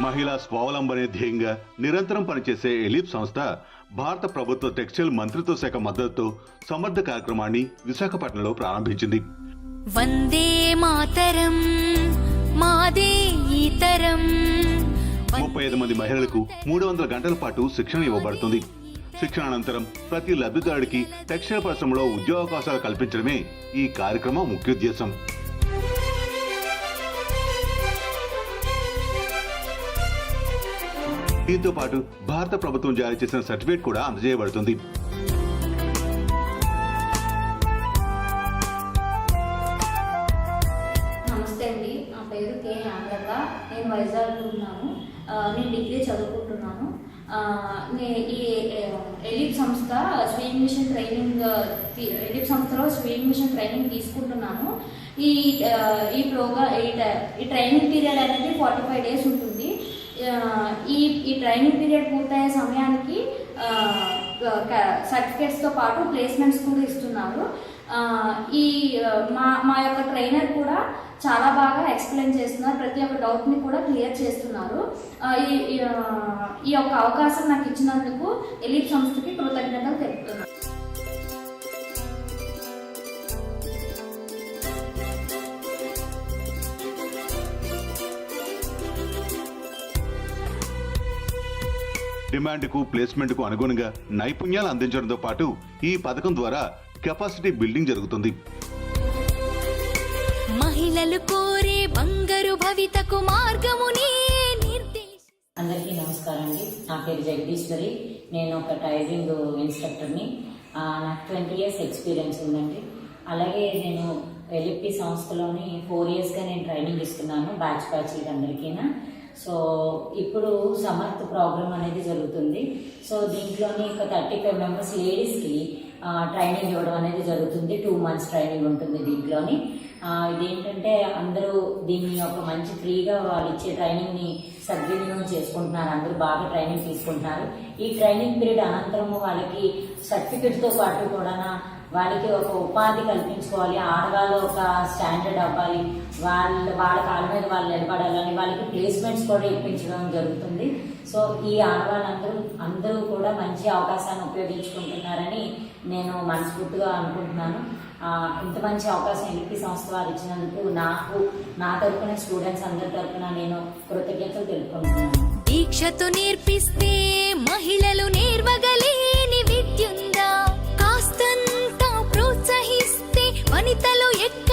మహిళా స్వావలంబనే ధ్యేయంగా నిరంతరం పనిచేసే ఎలిప్ సంస్థ భారత ప్రభుత్వ టెక్స్టైల్ మంత్రిత్వ శాఖ మద్దతుతో సమర్థ కార్యక్రమాన్ని విశాఖపట్నంలో ప్రారంభించింది. వందే మాతరం మాదే ఈతరం. ముప్పై ఐదు మంది మహిళలకు మూడు వందల గంటల పాటు శిక్షణ ఇవ్వబడుతుంది. శిక్షణ అనంతరం ప్రతి లబ్ధిదారుడికి టెక్స్టైల్ పరిశ్రమలో ఉద్యోగావకాశాలు కల్పించడమే ఈ కార్యక్రమం ముఖ్యోద్దేశం. దీంతో పాటు భారత ప్రభుత్వం జారీ చేసిన సర్టిఫికేట్ కూడా అందజేయబడుతుంది. నమస్తే అండి. నా పేరు కే. హేమలత నేను వైజాగ్లో ఉన్నాను. నేను డిగ్రీ చదువుకుంటున్నాను. ఈ ఎలిప్ సంస్థ స్విమ్మింగ్ మిషన్ ట్రైనింగ్ ఎలిప్ సంస్థలో స్విమ్మింగ్ మిషన్ ట్రైనింగ్ తీసుకుంటున్నాను. ఈ ఈ ప్రోగ్రామ్ ఈ ఈ ట్రైనింగ్ పీరియడ్ అనేది ఫార్టీ ఫైవ్ డేస్ ఉంటుంది. ఈ ఈ ట్రైనింగ్ పీరియడ్ పూర్తయ్యే సమయానికి సర్టిఫికేట్స్తో పాటు ప్లేస్మెంట్స్ కూడా ఇస్తున్నారు. ఈ మా మా యొక్క ట్రైనర్ కూడా చాలా బాగా ఎక్స్ప్లెయిన్ చేస్తున్నారు. ప్రతి ఒక్క డౌట్ని కూడా క్లియర్ చేస్తున్నారు. ఈ ఈ, యొక్క అవకాశం నాకు ఇచ్చినందుకు ఎలిప్ సంస్థకి కృతజ్ఞతలు తెలుపుతున్నాను. డిమాండ్కు ప్లేస్మెంట్కు అనుగుణంగా నైపుణ్యాలు అందించడంతో పాటు ఈ పథకం ద్వారా కెపాసిటీ బిల్డింగ్ జరుగుతుంది. మహిళలు కోరే బంగారు భవితకు మార్గముని నిర్దేశ. అందరికీ నమస్కారం అండి. నా పేరు జగదీశ్వరి. నేను ఒక టైలరింగ్ ఇన్స్ట్రక్టర్ని. నాకు ట్వంటీ ఇయర్స్ ఎక్స్పీరియన్స్ ఉందండి. అలాగే నేను ఎల్ఎప్పి సంస్థలోని ఫోర్ ఇయర్స్గా నేను ట్రైనింగ్ ఇస్తున్నాను బ్యాచ్ బ్యాచ్ అందరికీనా సో ఇప్పుడు సమర్థ్ ప్రోగ్రామ్ అనేది జరుగుతుంది. సో దీంట్లోని ఒక థర్టీ ఫైవ్ మెంబర్స్ లేడీస్కి ట్రైనింగ్ ఇవ్వడం అనేది జరుగుతుంది. టూ మంత్స్ ట్రైనింగ్ ఉంటుంది దీంట్లోని. ఇదేంటంటే అందరూ దీన్ని ఒక మంచి ఫ్రీగా వాళ్ళు ఇచ్చే ట్రైనింగ్ని సద్వినియోగం చేసుకుంటున్నారు. అందరూ బాగా ట్రైనింగ్ తీసుకుంటున్నారు. ఈ ట్రైనింగ్ పీరియడ్ అనంతరము వాళ్ళకి సర్టిఫికెట్తో పాటు కూడా వాళ్ళకి ఒక ఉపాధి కల్పించుకోవాలి. ఆడవాళ్ళు ఒక స్టాండర్డ్ అవ్వాలి. వాళ్ళ వాళ్ళ కాళ్ళ మీద వాళ్ళు నిలబడాలని వాళ్ళకి ప్లేస్మెంట్స్ కూడా ఇప్పించడం జరుగుతుంది. సో ఈ ఆడవాళ్ళందరూ అందరూ కూడా మంచి అవకాశాన్ని ఉపయోగించుకుంటున్నారని నేను మనస్ఫూర్తిగా అనుకుంటున్నాను. ఇంత మంచి అవకాశం ఎల్పి సంస్థ వారు ఇచ్చినందుకు నాకు నా తరపున స్టూడెంట్స్ అందరి తరపున నేను కృతజ్ఞతలు తెలుపుకుంటున్నాను. దీక్షతో నేర్పిస్తే మహిళలు నేర్వగలేని విద్యుందా? కాస్తంత ప్రోత్సహిస్తే వనితలు ఎక్క